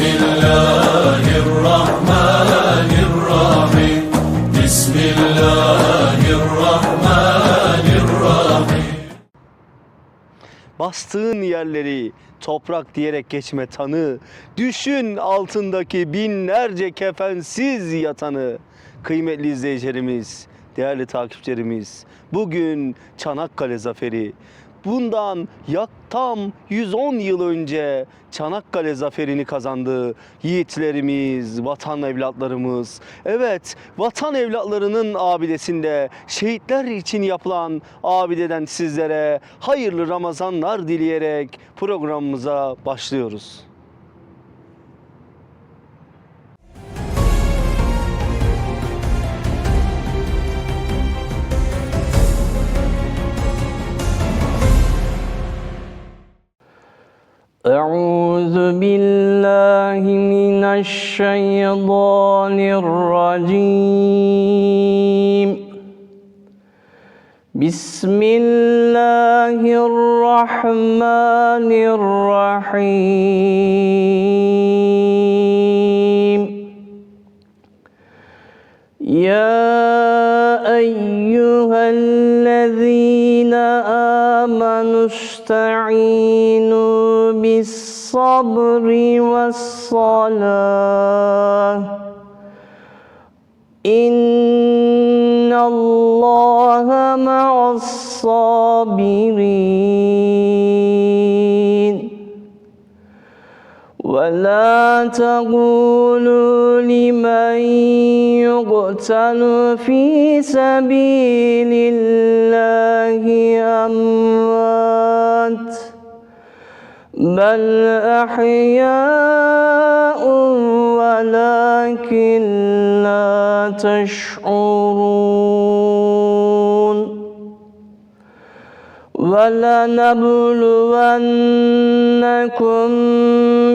Bismillahirrahmanirrahim. Bismillahirrahmanirrahim. Bastığın yerleri toprak diyerek geçme tanı. Düşün altındaki binlerce kefensiz yatanı. Kıymetli izleyicilerimiz, değerli takipçilerimiz Bugün Çanakkale Zaferi. Bundan yak tam 110 yıl önce Çanakkale zaferini kazandı yiğitlerimiz, vatan evlatlarımız. Evet, vatan evlatlarının abidesinde şehitler için yapılan abideden sizlere hayırlı Ramazanlar dileyerek programımıza başlıyoruz. أعوذ بالله من الشيطان الرجيم. بسم الله الرحمن الرحيم. يا أيها الذين آمنوا استعينوا بالصبر والصلاة. إن الله مع الصابرين. ولا تقولوا لمن يقتل في سبيل الله أموات. بل أحياء ولكن لا تشعرون ولنبلونكم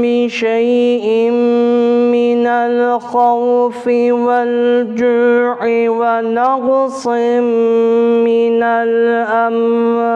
بشيء من الخوف والجوع ونقص من الأموال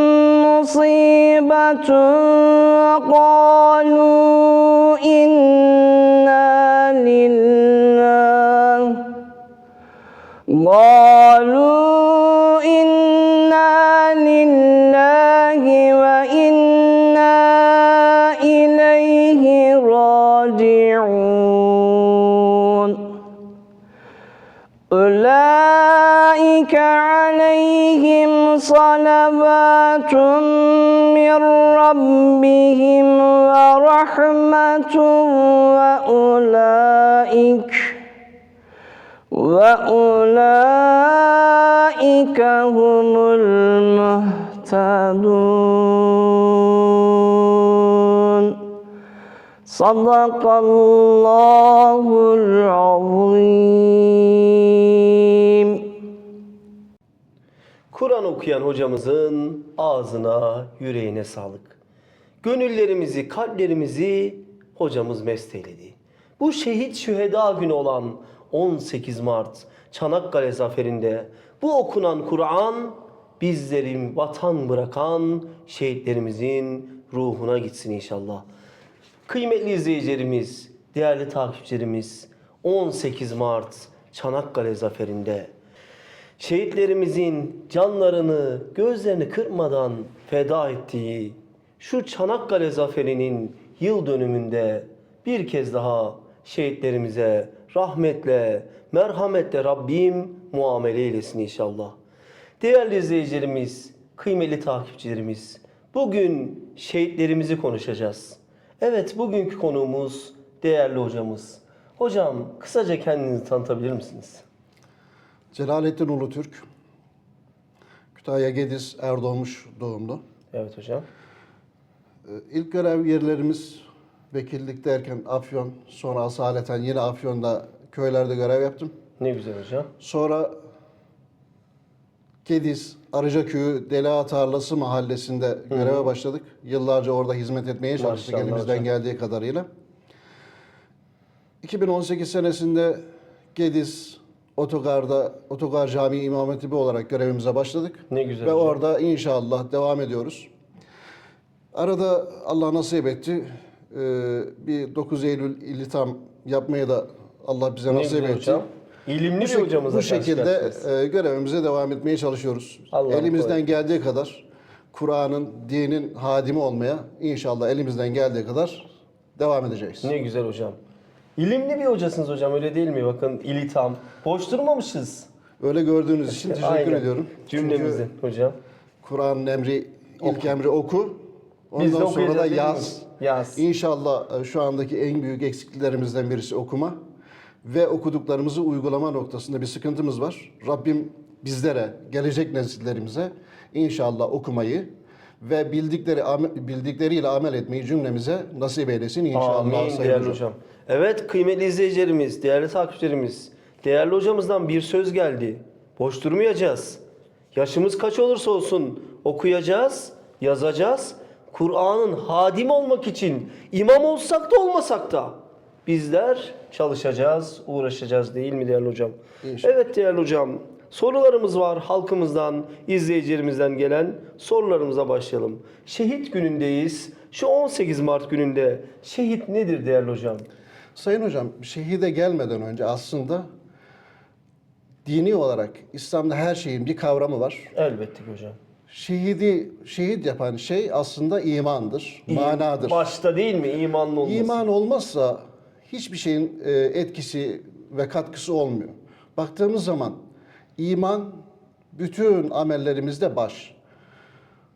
مصيبة قالوا إنا لله وأولئك هم المهتدون صدق الله العظيم Kur'an okuyan hocamızın ağzına, yüreğine sağlık. Gönüllerimizi, kalplerimizi hocamız mest eyledi. Bu şehit şüheda günü olan 18 Mart Çanakkale zaferinde bu okunan Kur'an bizlerin vatan bırakan şehitlerimizin ruhuna gitsin inşallah. Kıymetli izleyicilerimiz, değerli takipçilerimiz 18 Mart Çanakkale zaferinde şehitlerimizin canlarını, gözlerini kırpmadan feda ettiği şu Çanakkale zaferinin yıl dönümünde bir kez daha şehitlerimize rahmetle, merhametle Rabbim muamele eylesin inşallah. Değerli izleyicilerimiz, kıymetli takipçilerimiz, bugün şehitlerimizi konuşacağız. Evet, bugünkü konuğumuz değerli hocamız. Hocam, kısaca kendinizi tanıtabilir misiniz? Celalettin Ulutürk. Kütahya Gediz Erdoğmuş doğumlu. Evet hocam. Ee, İlk görev yerlerimiz vekillik derken Afyon, sonra asaleten yine Afyon'da köylerde görev yaptım. Ne güzel hocam. Sonra Gediz, Arıcaköy'ü Dela Tarlası mahallesinde göreve başladık. Yıllarca orada hizmet etmeye çalıştık Maşallah elimizden hocam. geldiği kadarıyla. 2018 senesinde Gediz Otogar'da Otogar Camii İmam Hatibi olarak görevimize başladık. Ne güzel Ve hocam. orada inşallah devam ediyoruz. Arada Allah nasip etti. Ee, bir 9 Eylül ilitam yapmayı da Allah bize nasip hocam. İlimli bir hocamıza bu şekilde e, görevimize devam etmeye çalışıyoruz. Allah'ım elimizden kolaylık. geldiği kadar Kur'an'ın, dinin hadimi olmaya inşallah elimizden geldiği kadar devam edeceğiz. Ne güzel hocam. İlimli bir hocasınız hocam öyle değil mi? Bakın ilitam. Boş durmamışız. Öyle gördüğünüz için teşekkür Aynen. ediyorum. Cümlemizin hocam. Kur'an'ın emri, ilk emri oku. Biz de Ondan sonra da değil mi? Yaz. İnşallah e, şu andaki en büyük eksikliklerimizden birisi okuma. Ve okuduklarımızı uygulama noktasında bir sıkıntımız var. Rabbim bizlere, gelecek nesillerimize inşallah okumayı ve bildikleri bildikleriyle amel etmeyi cümlemize nasip eylesin inşallah. Amin değerli hocam. hocam. Evet kıymetli izleyicilerimiz, değerli takipçilerimiz. Değerli hocamızdan bir söz geldi. Boş durmayacağız. Yaşımız kaç olursa olsun okuyacağız, yazacağız. Kur'an'ın hadim olmak için imam olsak da olmasak da bizler çalışacağız, uğraşacağız değil mi değerli hocam? İnşallah. Evet değerli hocam. Sorularımız var halkımızdan, izleyicilerimizden gelen sorularımıza başlayalım. Şehit günündeyiz. Şu 18 Mart gününde şehit nedir değerli hocam? Sayın hocam, şehide gelmeden önce aslında dini olarak İslam'da her şeyin bir kavramı var. Elbette hocam. Şehidi şehit yapan şey aslında imandır, manadır. Başta değil mi imanlı olması? İman olmazsa hiçbir şeyin e, etkisi ve katkısı olmuyor. Baktığımız zaman iman bütün amellerimizde baş.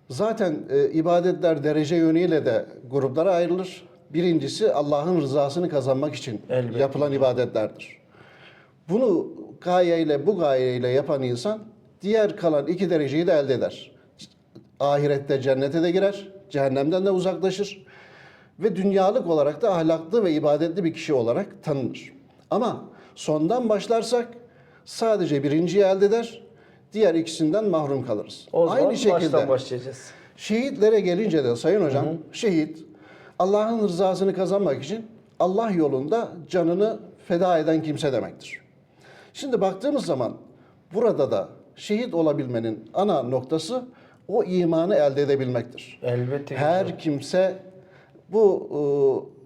Zaten e, ibadetler derece yönüyle de gruplara ayrılır. Birincisi Allah'ın rızasını kazanmak için Elbette. yapılan ibadetlerdir. Bunu gayeyle, bu gayeyle yapan insan diğer kalan iki dereceyi de elde eder. Ahirette cennete de girer, cehennemden de uzaklaşır ve dünyalık olarak da ahlaklı ve ibadetli bir kişi olarak tanınır. Ama sondan başlarsak sadece birinciyi elde eder, diğer ikisinden mahrum kalırız. O zaman Aynı şekilde başlayacağız. Şehitlere gelince de Sayın Hocam, şehit Allah'ın rızasını kazanmak için Allah yolunda canını feda eden kimse demektir. Şimdi baktığımız zaman burada da şehit olabilmenin ana noktası o imanı elde edebilmektir. Elbette Her kimse bu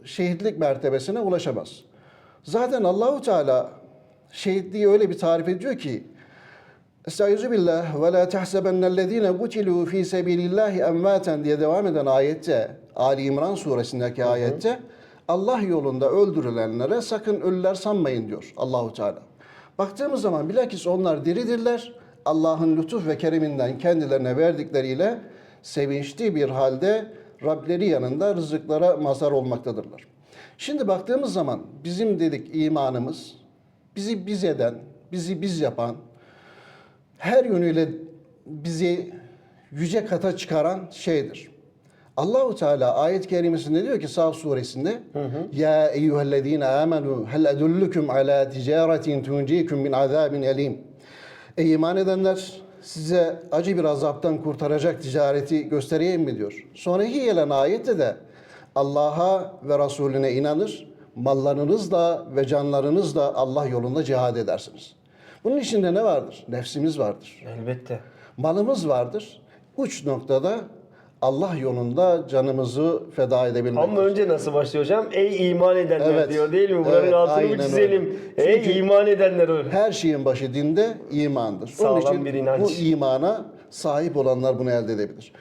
e, şehitlik mertebesine ulaşamaz. Zaten Allahu Teala şehitliği öyle bir tarif ediyor ki Estaizu billah ve la tahsebennellezine kutilu fi sebilillahi emvaten diye devam eden ayette Ali İmran suresindeki ayette Allah yolunda öldürülenlere sakın ölüler sanmayın diyor Allahu Teala. Baktığımız zaman bilakis onlar diridirler. Allah'ın lütuf ve kereminden kendilerine verdikleriyle sevinçli bir halde Rableri yanında rızıklara mazhar olmaktadırlar. Şimdi baktığımız zaman bizim dedik imanımız bizi biz eden, bizi biz yapan, her yönüyle bizi yüce kata çıkaran şeydir. Allahu Teala ayet-i kerimesinde diyor ki Saf suresinde Ya eyyühellezine amenu hel edullukum ala ticaretin tunjikum min azabin elim. Ey iman edenler size acı bir azaptan kurtaracak ticareti göstereyim mi diyor. Sonraki gelen ayette de Allah'a ve Resulüne inanır, mallarınızla ve canlarınızla Allah yolunda cihad edersiniz. Bunun içinde ne vardır? Nefsimiz vardır. Elbette. Malımız vardır. Uç noktada Allah yolunda canımızı feda edebilmek. Ama önce nasıl başlıyor hocam? Ey iman edenler Evet. diyor değil mi? Buranın Evet, altını çizelim. öyle. Ey Çünkü- iman edenler öyle. Her şeyin başı dinde imandır. Sağlam Onun için bir inanç. bu imana sahip olanlar bunu elde edebilir.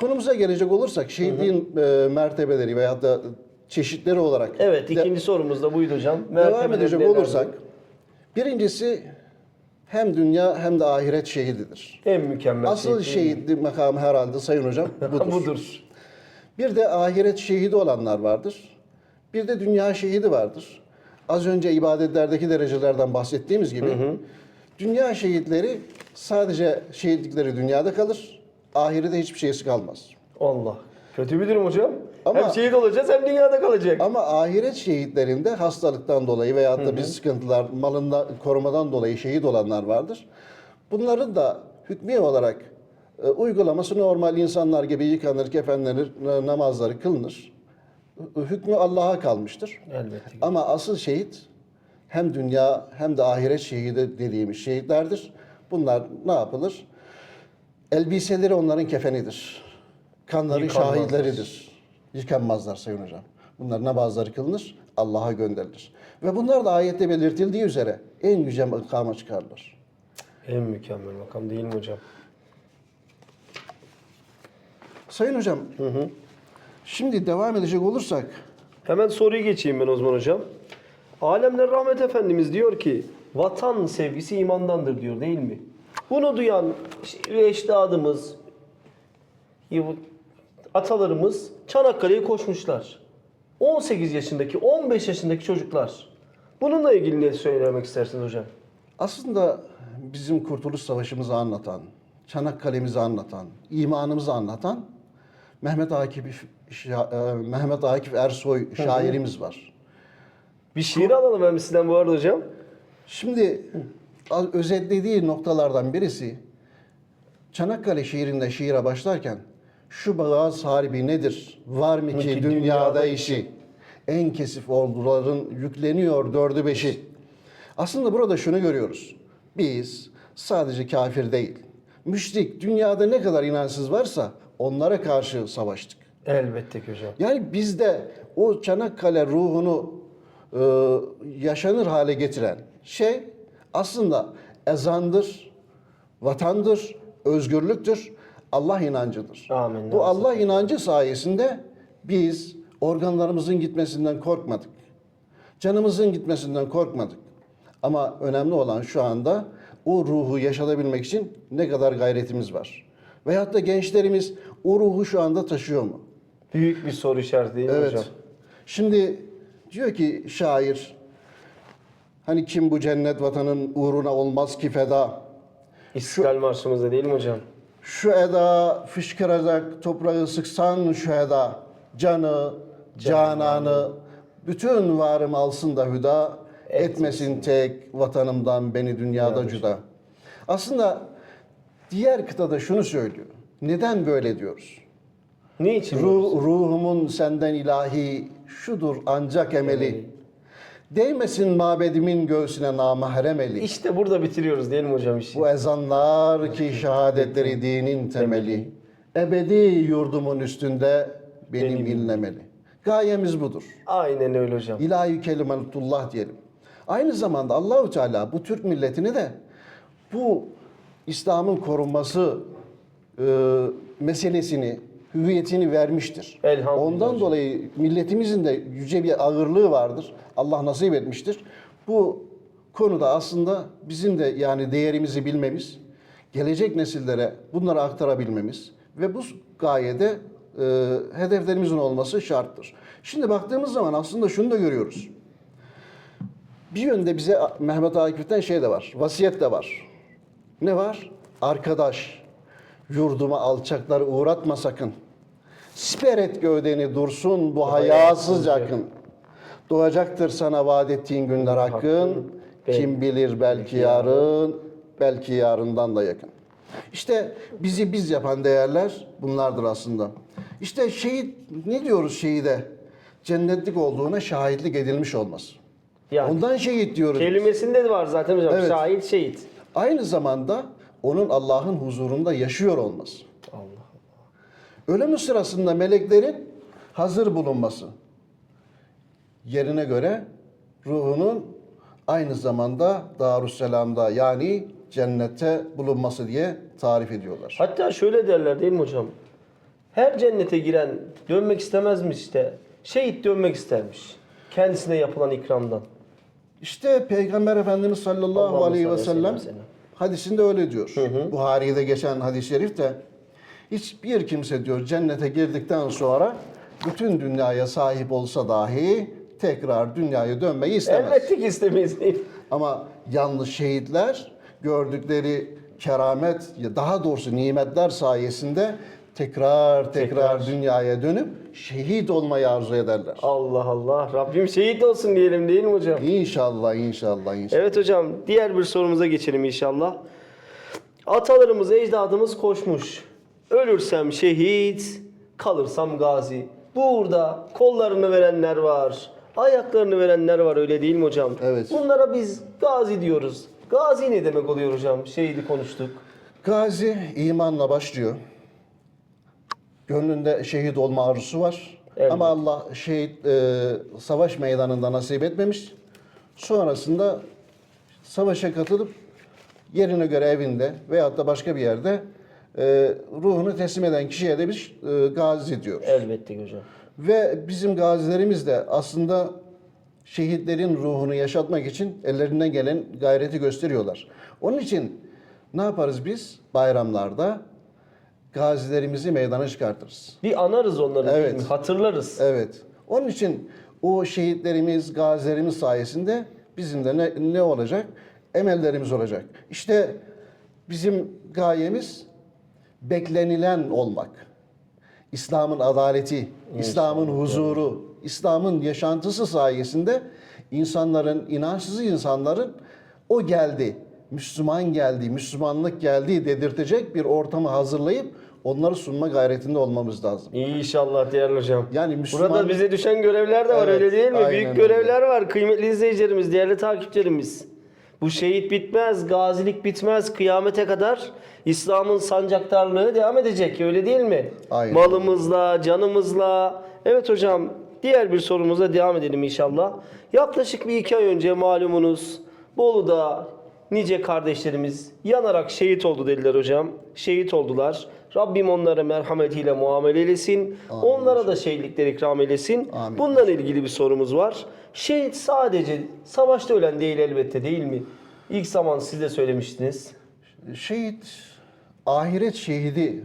Konumuza gelecek olursak şehitliğin e, mertebeleri veyahut da çeşitleri olarak Evet de- ikinci sorumuz da buydu hocam. devam edecek olursak birincisi hem dünya hem de ahiret şehididir. en mükemmel Asıl şehitlik makamı herhalde Sayın Hocam budur. budur. Bir de ahiret şehidi olanlar vardır. Bir de dünya şehidi vardır. Az önce ibadetlerdeki derecelerden bahsettiğimiz gibi dünya şehitleri sadece şehitlikleri dünyada kalır. Ahirete hiçbir şeysi kalmaz. Allah. Kötü bir durum hocam. Ama- hem şehit olacağız hem dünyada kalacak. Ama ahiret şehitlerinde hastalıktan dolayı veyahut da bir sıkıntılar, malında korumadan dolayı şehit olanlar vardır. Bunların da hükmü olarak e, uygulaması normal insanlar gibi yıkanır, kefenlenir, e, namazları kılınır. Hükmü Allah'a kalmıştır. Elbette. Ama asıl şehit hem dünya hem de ahiret şehidi dediğimiz şehitlerdir. Bunlar ne yapılır? Elbiseleri onların kefenidir. Kanları Yıkanmazlar. şahitleridir. Yıkanmazlar Sayın Hocam. Bunlar namazları kılınır, Allah'a gönderilir. Ve bunlar da ayette belirtildiği üzere en yüce makama çıkarlar. En mükemmel makam değil mi hocam? Sayın Hocam, şimdi devam edecek olursak, Hemen soruyu geçeyim ben o zaman hocam. Alemler Rahmet Efendimiz diyor ki vatan sevgisi imandandır diyor değil mi? Bunu duyan işte ecdadımız, atalarımız Çanakkale'ye koşmuşlar. 18 yaşındaki, 15 yaşındaki çocuklar. Bununla ilgili ne söylemek istersiniz hocam? aslında bizim Kurtuluş Savaşımızı anlatan, Çanakkale'mizi anlatan, imanımızı anlatan Mehmet Akif, e, Mehmet Akif Ersoy şairimiz var. Bir şiir alalım hem sizden bu arada hocam. Şimdi özetlediği noktalardan birisi Çanakkale şiirinde şiire başlarken şu bağız harbi nedir? Var mı ki Ki dünyada dünyada işi? En kesif orduların yükleniyor dördü beşi. Aslında burada şunu görüyoruz. Biz sadece kafir değil, müşrik, dünyada ne kadar inançsız varsa onlara karşı savaştık. Elbette ki hocam. Yani bizde o Çanakkale ruhunu e, yaşanır hale getiren şey aslında ezandır, vatandır, özgürlüktür, Allah inancıdır. Amin. Bu Allah inancı sayesinde biz organlarımızın gitmesinden korkmadık. Canımızın gitmesinden korkmadık. Ama önemli olan şu anda o ruhu yaşatabilmek için ne kadar gayretimiz var. Veyahut da gençlerimiz o ruhu şu anda taşıyor mu? Büyük bir soru işareti değil mi Evet. hocam? Şimdi diyor ki şair hani kim bu cennet vatanın uğruna olmaz ki feda. İstiklal Marşımızda değil mi hocam? Şu eda fışkıracak toprağı sıksan şu eda canı cananı bütün varım alsın da hüda etmesin tek vatanımdan beni dünyada cüda. Aslında diğer kıtada şunu söylüyor. Neden böyle diyoruz? Niçin? Ruh, ruhumun senden ilahi şudur ancak emeli. Değmesin mabedimin göğsüne namahrem eli. İşte burada bitiriyoruz mi hocam işi? Bu ezanlar ki şehadetleri dinin temeli. Ebedi yurdumun üstünde benim Benim. inlemeli. Gayemiz budur. Aynen öyle hocam. İlahi kelimetullah diyelim. Aynı zamanda Allahü Teala bu Türk milletini de bu İslam'ın korunması e, meselesini, hüviyetini vermiştir. Ondan hocam. dolayı milletimizin de yüce bir ağırlığı vardır. Allah nasip etmiştir. Bu konuda aslında bizim de yani değerimizi bilmemiz, gelecek nesillere bunları aktarabilmemiz ve bu gayede e, hedeflerimizin olması şarttır. Şimdi baktığımız zaman aslında şunu da görüyoruz. Bir yönde bize Mehmet Akif'ten şey de var, vasiyet de var. Ne var? Arkadaş, yurduma alçakları uğratma sakın. Siper et gövdeni dursun bu hayasız yakın. Doğacaktır sana vaat ettiğin günler hakkın. Kim bilir belki yarın, belki yarından da yakın. İşte bizi biz yapan değerler bunlardır aslında. İşte şehit, ne diyoruz şehide? Cennetlik olduğuna şahitlik edilmiş olması. Yani Ondan şehit diyoruz. kelimesinde de var zaten hocam. Evet. Şahit şehit. Aynı zamanda onun Allah'ın huzurunda yaşıyor olması. Allah. Ölümü sırasında meleklerin hazır bulunması. Yerine göre ruhunun aynı zamanda Darüsselam'da yani cennette bulunması diye tarif ediyorlar. Hatta şöyle derler değil mi hocam? Her cennete giren dönmek istemezmiş işte. Şehit dönmek istermiş. Kendisine yapılan ikramdan. İşte Peygamber Efendimiz sallallahu aleyhi ve sellem sellem. Hadisinde öyle diyor. Buhari'de geçen hadis-i şerifte hiçbir kimse diyor cennete girdikten sonra bütün dünyaya sahip olsa dahi tekrar dünyaya dönmeyi istemez. Elbette ki istemeyiz. Ama yalnız şehitler gördükleri keramet, daha doğrusu nimetler sayesinde tekrar tekrar, Tekrar. dünyaya dönüp şehit olmayı arzu ederler. Allah Allah. Rabbim şehit olsun diyelim değil mi hocam? İnşallah, inşallah, inşallah. Evet hocam diğer bir sorumuza geçelim inşallah. Atalarımız, ecdadımız koşmuş. Ölürsem şehit, kalırsam gazi. Burada kollarını verenler var, ayaklarını verenler var öyle değil mi hocam? Evet. Bunlara biz gazi diyoruz. Gazi ne demek oluyor hocam? Şehidi konuştuk. Gazi imanla başlıyor. Gönlünde şehit olma arzusu var. Evet. Ama Allah şehit e, savaş meydanında nasip etmemiş. Sonrasında savaşa katılıp yerine göre evinde veyahut da başka bir yerde e, ruhunu teslim eden kişiye de biz e, gazi diyoruz. Elbette hocam. Ve bizim gazilerimiz de aslında şehitlerin ruhunu yaşatmak için ellerinden gelen gayreti gösteriyorlar. Onun için ne yaparız biz? Bayramlarda gazilerimizi meydana çıkartırız. Bir anarız onları Evet. Hatırlarız. Evet. Onun için o şehitlerimiz, gazilerimiz sayesinde bizim de ne, ne olacak? Emellerimiz olacak. İşte bizim gayemiz beklenilen olmak. İslam'ın adaleti, İslam'ın huzuru, İslam'ın yaşantısı sayesinde insanların, inançsız insanların o geldi, Müslüman geldi, Müslümanlık geldi dedirtecek bir ortamı hazırlayıp onları sunma gayretinde olmamız lazım. İnşallah değerli hocam. Yani Müslüman- Burada bize düşen görevler de var Evet, öyle değil mi? Büyük öyle. görevler var kıymetli izleyicilerimiz, değerli takipçilerimiz. Bu şehit bitmez, gazilik bitmez. Kıyamete kadar İslam'ın sancaktarlığı devam edecek öyle değil mi? Aynen. Malımızla, canımızla. Evet hocam diğer bir sorumuza devam edelim inşallah. Yaklaşık bir iki ay önce malumunuz Bolu'da nice kardeşlerimiz yanarak şehit oldu dediler hocam. Şehit oldular. Rabbim onlara merhametiyle muamele eylesin. Onlara da şehitlikler ikram eylesin. Amin. Bundan ilgili bir sorumuz var. Şehit sadece savaşta ölen değil elbette değil mi? İlk zaman siz de söylemiştiniz. Şehit, ahiret şehidi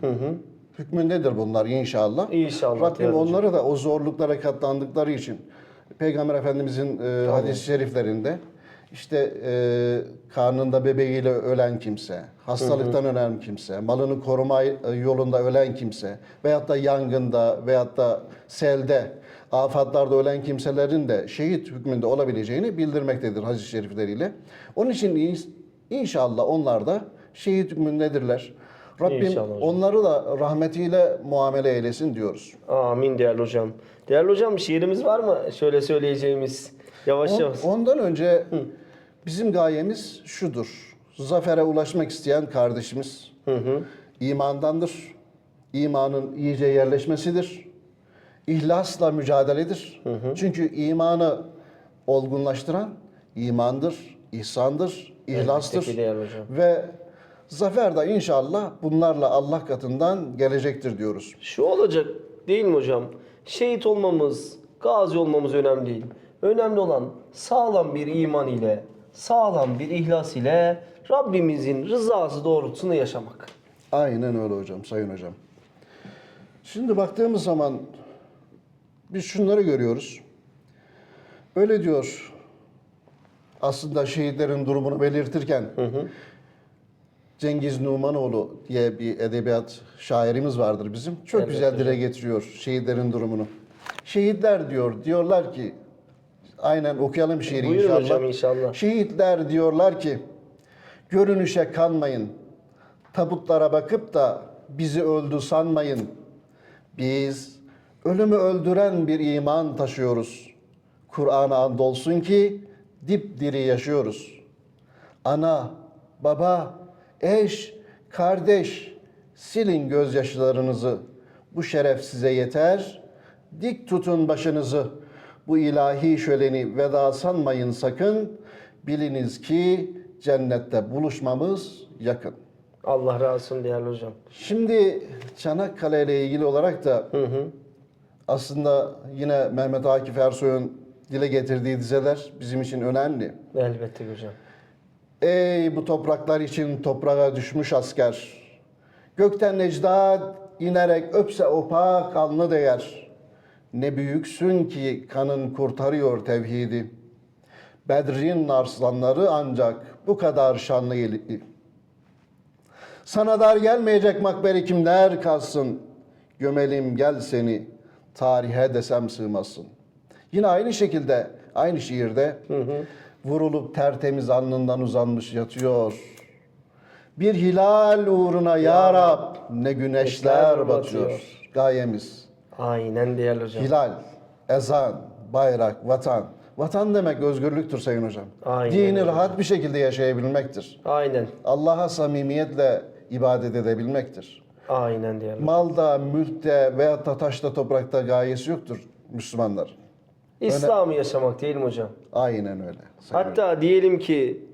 hükmündedir bunlar inşallah. İnşallah, Rabbim onları da o zorluklara katlandıkları için Peygamber Efendimizin e, hadis-i şeriflerinde işte e, karnında bebeğiyle ölen kimse, hastalıktan ölen kimse, malını koruma e, yolunda ölen kimse veyahut da yangında veyahut da selde, afatlarda ölen kimselerin de şehit hükmünde olabileceğini bildirmektedir hadis-i şerifleriyle. Onun için in- inşallah onlar da şehit hükmündedirler. Rabbim İnşallah onları da rahmetiyle muamele eylesin diyoruz. Amin değerli hocam. Değerli hocam şiirimiz var mı? Şöyle söyleyeceğimiz. Yavaş On- yavaş. ondan önce bizim gayemiz şudur. Zafere ulaşmak isteyen kardeşimiz imandandır. İmanın iyice yerleşmesidir. İhlasla mücadeledir. Çünkü imanı olgunlaştıran imandır, ihsandır, ihlastır. Ve zafer de inşallah bunlarla Allah katından gelecektir diyoruz. Şu olacak değil mi hocam? Şehit olmamız, gazi olmamız önemli değil. Önemli olan sağlam bir iman ile, sağlam bir ihlas ile Rabbimizin rızası doğrultusunda yaşamak. Aynen öyle hocam, sayın hocam. Şimdi baktığımız zaman biz şunları görüyoruz. Öyle diyor aslında şehitlerin durumunu belirtirken Cengiz Numanoğlu diye bir edebiyat şairimiz vardır bizim. Çok Evet güzel dile getiriyor şehitlerin durumunu. Şehitler diyor, diyorlar ki aynen okuyalım şiiri Buyurun inşallah. hocam inşallah. Şehitler diyorlar ki görünüşe kanmayın. Tabutlara bakıp da bizi öldü sanmayın. Biz ölümü öldüren bir iman taşıyoruz. Kur'an'a andolsun ki dipdiri yaşıyoruz. Ana, baba, eş, kardeş silin gözyaşlarınızı. Bu şeref size yeter. Dik tutun başınızı. Bu ilahi şöleni veda sanmayın sakın. Biliniz ki cennette buluşmamız yakın. Allah razı olsun değerli hocam. Şimdi Çanakkale ile ilgili olarak da aslında yine Mehmet Akif Ersoy'un dile getirdiği dizeler bizim için önemli. Elbette hocam. Ey bu topraklar için toprağa düşmüş asker. Gökten necdat inerek öpse opak alnı değer. Ne büyüksün ki kanın kurtarıyor tevhidi. Bedrin arslanları ancak bu kadar şanlı. Sana dar gelmeyecek makberi kimler kalsın. gömelim gel seni, tarihe desem sığmazsın. Yine aynı şekilde, aynı şiirde vurulup tertemiz alnından uzanmış yatıyor. Bir hilal uğruna ya Rab ne güneşler batıyor. Gayemiz. Aynen değerli hocam. Hilal, ezan, bayrak, vatan. Vatan demek özgürlüktür Sayın Hocam. Aynen Dini öyle. rahat bir şekilde yaşayabilmektir. Aynen. Allah'a samimiyetle ibadet edebilmektir. Aynen hocam. Malda, mülkte veyahut da taşta, toprakta gayesi yoktur Müslümanlar. İslam'ı yaşamak değil mi hocam? Aynen öyle. Sayın. Hatta diyelim ki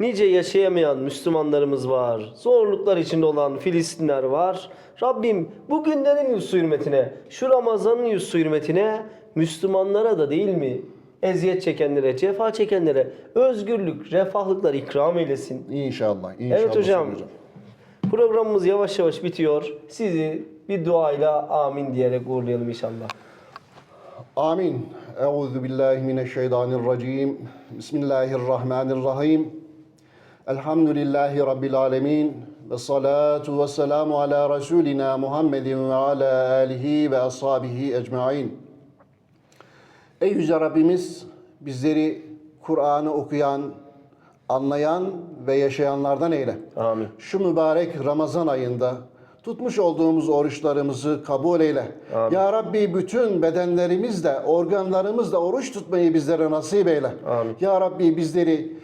nice yaşayamayan Müslümanlarımız var. Zorluklar içinde olan Filistinler var. Rabbim bu günlerin yüzü hürmetine, şu Ramazan'ın yüzü hürmetine Müslümanlara da değil mi? Eziyet çekenlere, cefa çekenlere özgürlük, refahlıklar ikram eylesin. İnşallah. inşallah Evet hocam. Sayın Programımız yavaş yavaş bitiyor. Sizi bir duayla amin diyerek uğurlayalım inşallah. Amin. Euzu billahi mineşşeytanirracim. Bismillahirrahmanirrahim. Elhamdülillahi rabbil alamin. Ve salatu ve selamu ala Resulina Muhammedin ve ala alihi ve ashabihi ecmaîn. Ey Yüce Rabbimiz bizleri Kur'an'ı okuyan, anlayan ve yaşayanlardan eyle. Amin. Şu mübarek Ramazan ayında tutmuş olduğumuz oruçlarımızı kabul eyle. Ya Rabbi bütün bedenlerimizle, organlarımızla oruç tutmayı bizlere nasip eyle. Amin. Ya Rabbi bizleri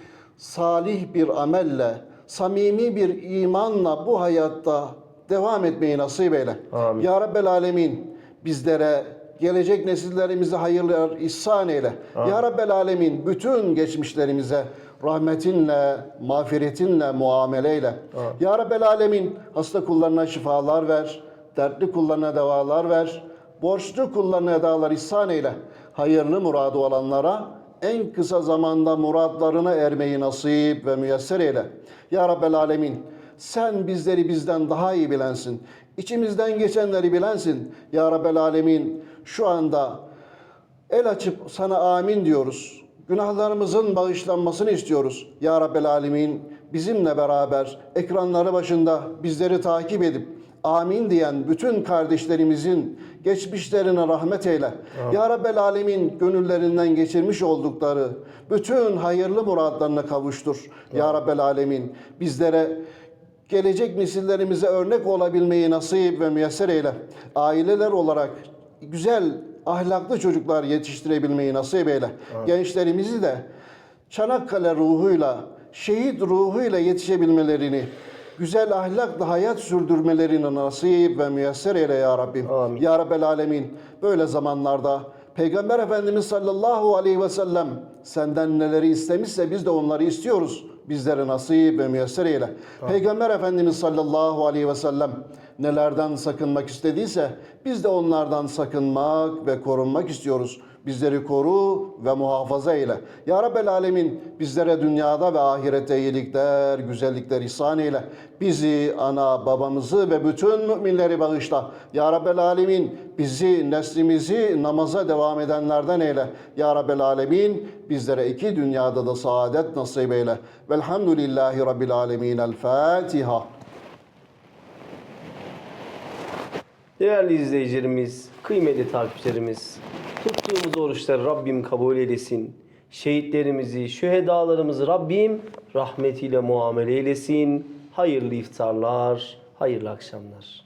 salih bir amelle, samimi bir imanla bu hayatta devam etmeyi nasip eyle. Amin. Ya Rabbel Alemin bizlere gelecek nesillerimize hayırlar ihsan eyle. Ya Rabbel Alemin bütün geçmişlerimize rahmetinle, mağfiretinle muamele eyle. Ya Rabbel Alemin hasta kullarına şifalar ver, dertli kullarına devalar ver, borçlu kullarına edalar ihsan eyle. Hayırlı muradı olanlara en kısa zamanda muratlarına ermeyi nasip ve müyesser eyle. Ya Rabbel Alemin sen bizleri bizden daha iyi bilensin. İçimizden geçenleri bilensin. Ya Rabbel Alemin şu anda el açıp sana amin diyoruz. Günahlarımızın bağışlanmasını istiyoruz. Ya Rabbel Alemin bizimle beraber ekranları başında bizleri takip edip amin diyen bütün kardeşlerimizin geçmişlerine rahmet eyle. Ya Rabbel Alemin gönüllerinden geçirmiş oldukları bütün hayırlı muratlarına kavuştur. Ya Rabbel Alemin bizlere gelecek nesillerimize örnek olabilmeyi nasip ve müyesser eyle. Aileler olarak güzel, ahlaklı çocuklar yetiştirebilmeyi nasip eyle. Gençlerimizi de Çanakkale ruhuyla, şehit ruhuyla yetişebilmelerini, güzel ahlakla hayat sürdürmelerini nasip ve müyesser eyle ya Rabbim. Amin. Ya Rabbel Alemin böyle zamanlarda Peygamber Efendimiz sallallahu aleyhi ve sellem senden neleri istemişse biz de onları istiyoruz. Bizlere nasip ve müyesser eyle. Peygamber Efendimiz sallallahu aleyhi ve sellem nelerden sakınmak istediyse biz de onlardan sakınmak ve korunmak istiyoruz. Bizleri koru ve muhafaza eyle. Ya Rabbel Alemin bizlere dünyada ve ahirette iyilikler, güzellikler ihsan eyle. Bizi, ana, babamızı ve bütün müminleri bağışla. Ya Rabbel Alemin bizi, neslimizi namaza devam edenlerden eyle. Ya Rabbel Alemin bizlere iki dünyada da saadet nasip eyle. Velhamdülillahi Rabbil Alemin. El Fatiha. Değerli izleyicilerimiz, kıymetli takipçilerimiz, tuttuğumuz oruçları Rabbim kabul eylesin. Şehitlerimizi, şühedalarımızı Rabbim rahmetiyle muamele eylesin. Hayırlı iftarlar, hayırlı akşamlar.